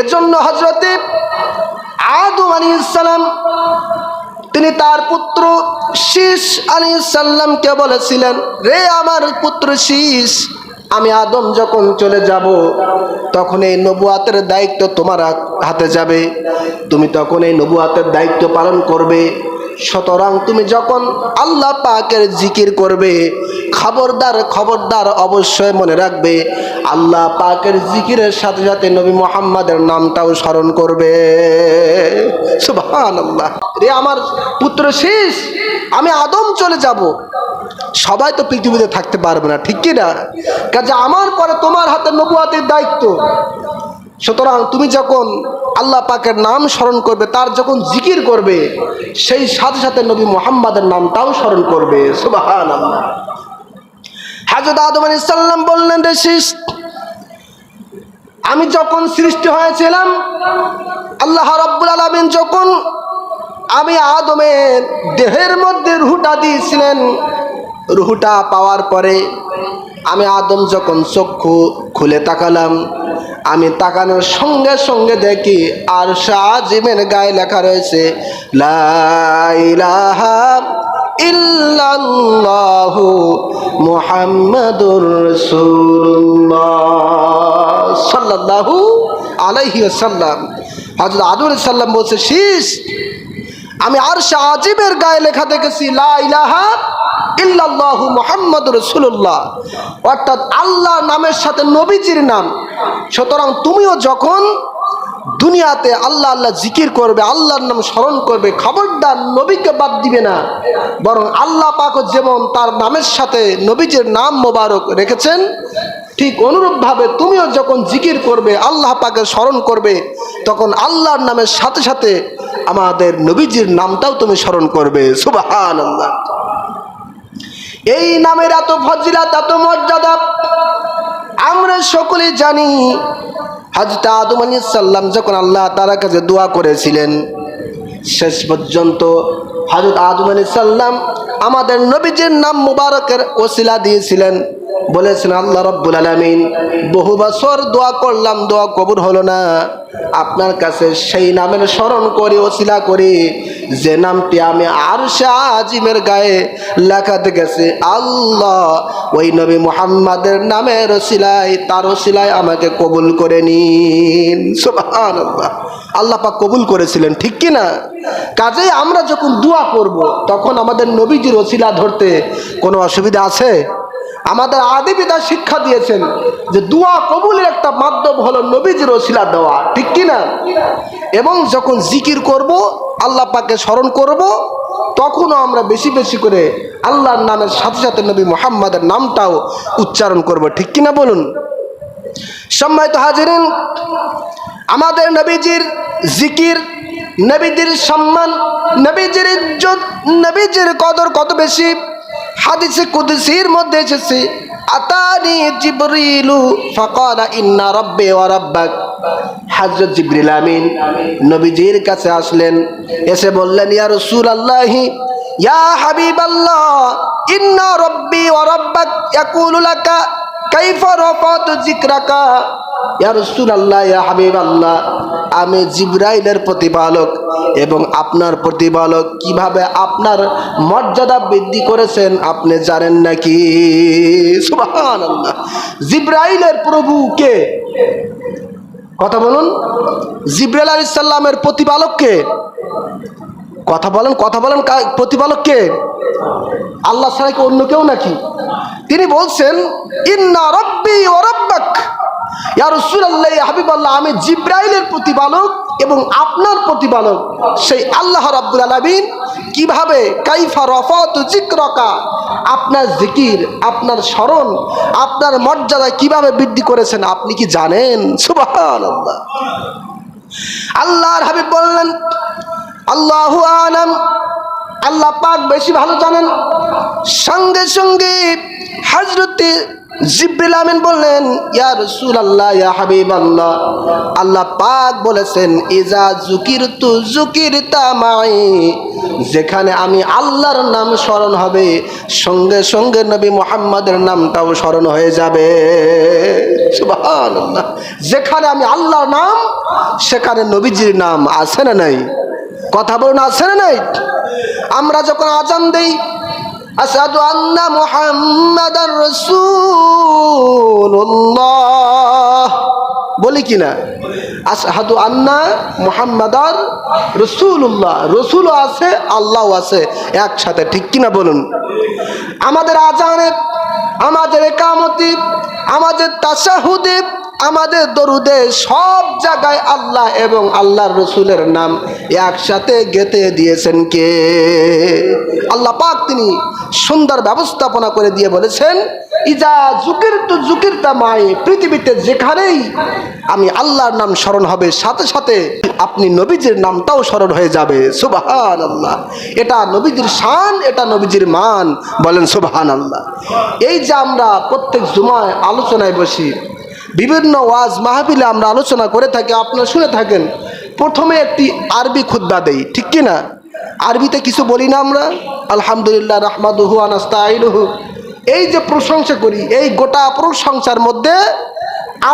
এজন্য হজরতে আদম আলী ইসালাম তিনি তার পুত্র শীষ আলী সাল্লামকে বলেছিলেন, রে আমার পুত্র শীষ, আমি আদম যখন চলে যাব, তখন এই নবুয়াতের দায়িত্ব তোমার হাতে যাবে। তুমি তখন এই নবুয়াতের দায়িত্ব পালন করবে। সুতরাং তুমি যখন আল্লাহ পাকের জিকির করবে, খবরদার খবরদার অবশ্যই মনে রাখবে, আল্লাহ পাকের জিকিরের সাথে সাথে নবী মোহাম্মদের নামটাও স্মরণ করবে। সুবহান আল্লাহ রে আমার পুত্র শেষ, আমি আদম চলে যাব। সবাই তো পৃথিবীতে থাকতে পারবে না, ঠিক কি না? কাজে আমার পরে তোমার হাতে নবুয়াতের দায়িত্ব। সুতরাং তুমি যখন আল্লাহ পাকের নাম স্মরণ করবে, তার যখন জিকির করবে, সেই সাথে সাথে নবী মোহাম্মদের নামটাও স্মরণ করবে। সুবাহান হাজরত আদম আলী সাল্লাম বললেন, রে আমি যখন সৃষ্টি হয়েছিলাম, আল্লাহ রব্বুল আলমিন যখন আমি আদমের দেহের মধ্যে রুহুটা দিয়েছিলেন, রুহুটা পাওয়ার পরে আমি আদম যখন চক্ষু খুলে তাকালাম আমি তাকানোর সঙ্গে সঙ্গে দেখি আর শাহিমের গায়ে লেখা রয়েছে লাইলাহা ইল্লাল্লাহু মুহাম্মাদুর রাসূলুল্লাহ সাল্লাল্লাহু আলাইহি ওয়াসাল্লাম। হযরত আলাইহিস সালাম বলছে শীষ আমি আর আজিবের গায়ে লেখা দেখেছি, লা ইলাহা ইল্লাল্লাহু মুহাম্মাদুর রাসূলুল্লাহ। অর্থাৎ আল্লাহ নামের সাথে নবীজির নাম। সুতরাং তুমিও যখন দুনিয়াতে আল্লাহ আল্লাহ জিকির করবে, আল্লাহর নাম স্মরণ করবে, খবরদার নবীকে বাদ দিবে না। বরং আল্লাহ পাকও যেমন তার নামের সাথে নবীজির নাম মোবারক রেখেছেন, ঠিক অনুরূপভাবে তুমিও যখন জিকির করবে, আল্লাহ পাকে স্মরণ করবে, তখন আল্লাহর নামের সাথে সাথে আমাদের নবীজির নামটাও তুমি স্মরণ করবে। সুবাহান আল্লাহ এই নামের এত ফজিলাত, এত মর্যাদা। আমরা সকলে জানি, হাজরত আদম আলী সাল্লাম যখন আল্লাহ তার কাছে দোয়া করেছিলেন, শেষ পর্যন্ত হাজরত আদম আলী সাল্লাম আমাদের নবীজির নাম মুবারকের ওসিলা দিয়েছিলেন। বলেছেন, আল্লাহ রব্বুল আলমিন বহু বছর দোয়া করলাম, দোয়া কবুল হলো না। আপনার কাছে সেই নামের স্মরণ করি, ওসিলা করি। যে নামটি আমি আর আজিমের গায়ে লেখাতে গেছে, আল্লাহ, ওই নবী মুহাম্মাদের নামের ওসিলায়, তার ওসিলায় আমাকে কবুল করে নিন। আল্লাহ পাক কবুল করেছিলেন, ঠিক কি না? কাজেই আমরা যখন দোয়া করব, তখন আমাদের নবীজির ওসিলা ধরতে কোনো অসুবিধা আছে? আমাদের আদি পিতা শিক্ষা দিয়েছেন যে দোয়া কবুলের একটা মাধ্যম হলো নবীজির ওসিলা দেওয়া, ঠিক কি না? এবং যখন জিকির করব, আল্লাহ পাকে স্মরণ করব, তখনও আমরা বেশি বেশি করে আল্লাহর নামের সাথে সাথে নবী মোহাম্মদের নামটাও উচ্চারণ করব, ঠিক কিনা বলুন? সম্মানিত হাজিরিন, আমাদের নবীজির জিকির, নবীজির সম্মান, নবীজির ইজ্জত, নবীজির কদর কত বেশি? হাদিসে কুদসির মধ্যে এসেছে, আতানি জিবরিলু, ফাকালা ইন্না রাব্বি ওয়া রাব্বাক। হযরত জিবরিল আমিন নবীজির কাছে আসলেন, এসে বললেন, ইয়া রাসূলুল্লাহি, ইয়া হাবিবাল্লাহ, ইন্না রাব্বি ওয়া রাব্বাক, ইয়াকুলু লাকা, কাইফা রাফাতু যিকরাকা? ইয়া রাসূলুল্লাহ, ইয়া হাবিবাল্লাহ, আমি জিব্রাইলের প্রতিপালক এবং আপনার প্রতিপালক কীভাবে আপনার মর্যাদা বৃদ্ধি করেছেন আপনি জানেন নাকি? সুবহানাল্লাহ। জিব্রাইলের প্রভু কে? কথা বলুন। জিব্রাইল আলাইহিস সালামের প্রতিপালক কে? কথা বলেন কথা বলেন, কা- প্রতিপালক কে? আল্লাহ ছাড়া অন্য কেউ নাকি? তিনি বলছেন, ইন্না রব্বি ও রব্বাক। আমি জিব্রাইলের প্রতিপালক এবং আপনার প্রতিপালক। সেই আল্লাহ রাব্বুল আলামিন কীভাবে কাইফা রফাতু যিকরাকা, আপনার জিকির, আপনার স্মরণ, আপনার মর্যাদা কীভাবে বৃদ্ধি করেছেন আপনি কি জানেন? সুবহানাল্লাহ। আল্লাহর হাবিব বললেন, আল্লাহু আলাম। আল্লাহ পাক বেশি ভালো জানেন। সঙ্গে সঙ্গে হজরতে জিব্রিল আমিন বললেন, ইয়া রাসূলুল্লাহ, ইয়া হাবিবাল্লাহ। আল্লাহ আল্লাহ পাক বলেছেন ইজা যুকিরতু যুকিরতা মাই। যেখানে আমি আল্লাহর নাম স্মরণ হবে, সঙ্গে সঙ্গে নবী মুহাম্মাদের নামটাও স্মরণ হয়ে যাবে। যেখানে আমি আল্লাহর নাম, সেখানে নবীজির নাম আছে না নাই? কথা বলুন, আছে না নাই? আমরা যখন আজান দেই আসাদু আন্না মুহাম্মাদার রাসূলুল্লাহ। বলি কি না? আসাদু আন্না মুহাম্মাদার রসুল্লাহ রসুলও আছে আল্লাহ আছে, একসাথে, ঠিক কিনা বলুন? আমাদের আজানে আমাদের একামতি আমাদের তাসাহুদে আমাদের দরুদে সব জায়গায় আল্লাহ এবং আল্লাহর রসুলের নাম একসাথে গেতে দিয়েছেন কে? আল্লাহ পাক তিনি সুন্দর ব্যবস্থাপনা করে দিয়ে বলেছেন, ইজা জুকির তো জুকির মাই পৃথিবীতে যেখানেই আমি আল্লাহর নাম স্মরণ হবে, সাথে সাথে আপনি নবীজির নামটাও স্মরণ হয়ে যাবে। সুবাহান আল্লাহ এটা নবীজির শান, এটা নবীজির মান। বলেন সুবাহান আল্লাহ এই যে আমরা প্রত্যেক জুমায় আলোচনায় বসি বিভিন্ন ওয়াজ মাহফিলে আমরা আলোচনা করে থাকি, আপনারা শুনে থাকেন। প্রথমে একটি আরবি খুদ্া দেই, ঠিক কি না আরবিতে কিছু বলি না আমরা? আলহামদুলিল্লাহ, রহমাদুহু আনাস্তাইনুহু এই যে প্রশংসা করি, এই গোটা প্রশংসার মধ্যে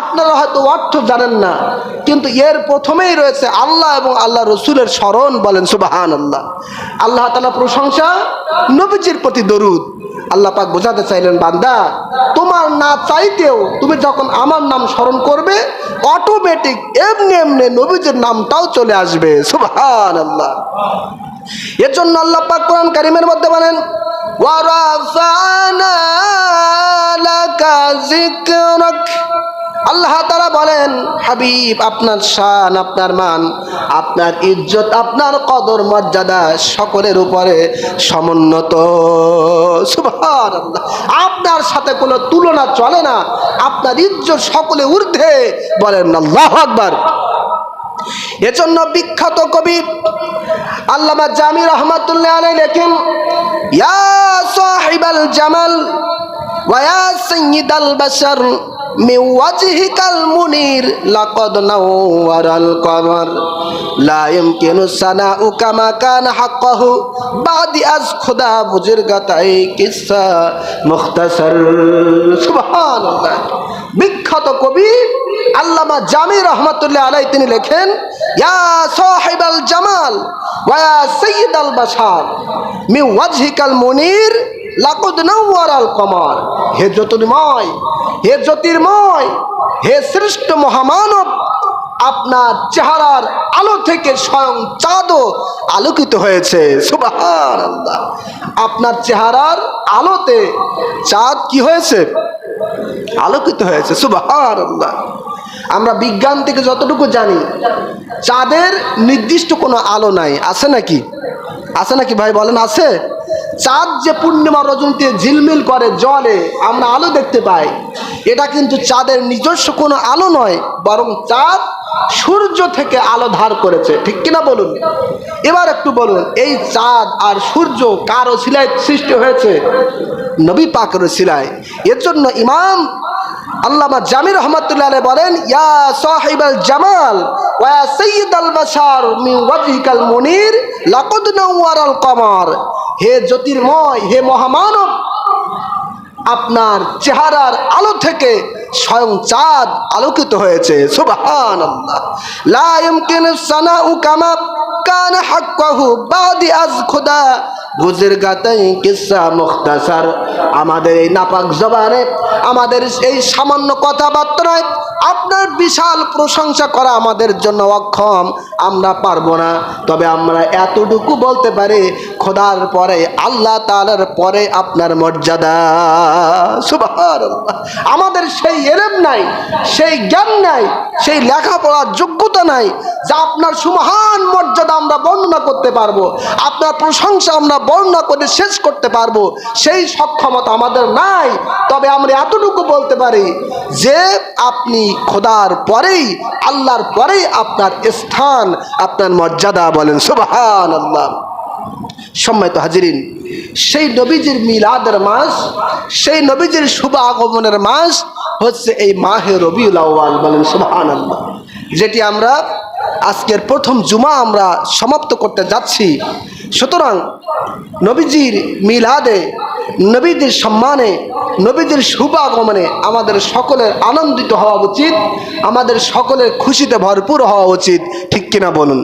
আপনারা হয়তো অর্থ জানেন না, কিন্তু এর প্রথমেই রয়েছে আল্লাহ এবং আল্লাহ রসুলের স্মরণ বলেন সুবাহান আল্লাহ আল্লাহ তালা প্রশংসা, নবীজির প্রতি দরুদ। আল্লাহ পাক বোঝাতে চাইলেন, বান্দা, তোমার না চাইতেও তুমি যখন আমার নাম স্মরণ করবে অটোমেটিক এমনি এমনি নবীজের নামটাও চলে আসবে। সুবহান আল্লাহ এর জন্য আল্লাহ পাক কোরআন কারিমের মধ্যে বলেন ওয়ারাফানা লাকা যিকরাক। আল্লাহ তারা বলেন, হাবিব, আপনার শান, আপনার মান, আপনার ইজ্জত, আপনার কদর, মর্যাদা সকলের উপরে সমুন্নত। আপনার সাথে কোনো তুলনা চলে না। আপনার ইজ্জত সকলে ঊর্ধ্বে। বলেন আল্লাহ আকবার। এজন্য বিখ্যাত কবি আল্লামা জামি রহমাতুল্লাহ আলাই লেখেন, ইয়া সাহিবাল জামাল ওয়া সাইয়্যিদাল বাশার। من وجهك المنير لقد نور القمر لا يمكن الثناء كما كان حقه بعد از خدا بزرگتاي قصة مختصر سبحان الله বিখ্যাত কবি আল্লামা জামি রহমতুল্লাহ আলাই তিনি লেখেন ইয়া সাহিবাল জামাল ওয়া সৈয়দ আল বাসার মি ওয়াজহিকাল মনির লাকুদ নওয়ারাল কমার হে জ্যোতির্ময় হে জ্যোতির্ময়, হে শ্রেষ্ঠ মহামানব, আপনার চেহারার আলো থেকে স্বয়ং চাঁদও আলোকিত হয়েছে। সুবাহান আপনার চেহারার আলোতে চাঁদ কি হয়েছে? আলোকিত হয়েছে। সুবাহান আমরা বিজ্ঞান থেকে যতটুকু জানি, চাঁদের নির্দিষ্ট কোনো আলো নাই। আছে নাকি? আছে নাকি ভাই বলেন? আছে। চাঁদ যে পূর্ণিমা রজনীতে ঝিলমিল করে জলে আমরা আলো দেখতে পাই। এটা কিন্তু চাঁদের নিজস্ব কোনো আলো নয়, বরং চাঁদ সূর্য থেকে আলো ধার করেছে। ঠিক কিনা বলুন? এবার একটু বলুন, এই চাঁদ আর সূর্য কারও শিলায় সৃষ্টি হয়েছে? নবী পাকের শিলায়। এর জন্য ইমাম আল্লামা জামির রহমতুল্লাহ বলেন, ইয়া সাহিবাল জামাল ওয়া সৈয়দ আল বাশার মিন ওয়াজহিকাল মুনির লাকাদ নাওয়ারাল কমার। হে জ্যোতির্ময়, হে মহামানব আপনার চেহারার আলো থেকে স্বয়ং চাঁদ আলোকিত হয়েছে। সুবাহান আল্লাহ লা সানা উ কামা কান হাক্কাহু বাদি আজ খুদা। গাতাই কিসা মুখতাসার? আমাদের এই নাপাক জবানে, আমাদের এই সামান্য কথাবার্তায় আপনার বিশাল প্রশংসা করা আমাদের জন্য অক্ষম, আমরা পারব না। তবে আমরা এতটুকু বলতে পারি, খোদার পরে, আল্লাহ তালার পরে আপনার মর্যাদা। আমাদের সেই এলেম নাই, সেই জ্ঞান নাই, সেই লেখাপড়ার যোগ্যতা নাই, যা আপনার সুমহান মর্যাদা আমরা বর্ণনা করতে পারব। আপনার প্রশংসা আমরা বর্ণনা করে শেষ করতে পারব, সেই সক্ষমতা আমাদের নাই। তবে আমরা এতটুকু বলতে পারি যে আপনি খোদার পরেই, আল্লাহর পরেই আপনার স্থান, আপনার মর্যাদা বলেন সুবহান আল্লাহ সম্মানিত হাজিরিন, সেই নবীজির মিলাদের মাস, সেই নবীজির শুভ আগমনের মাস হচ্ছে এই মাহে রবিউল আউয়াল বলেন সুবহান আল্লাহ যেটি আমরা আজকের প্রথম জুমা আমরা সমাপ্ত করতে যাচ্ছি। সুতরাং নবীজির মিলাদে নবীদের সম্মানে নবীদের শুভাগমনে আমাদের সকলের আনন্দিত হওয়া উচিত, আমাদের সকলের খুশিতে ভরপুর হওয়া উচিত, ঠিক কিনা বলুন?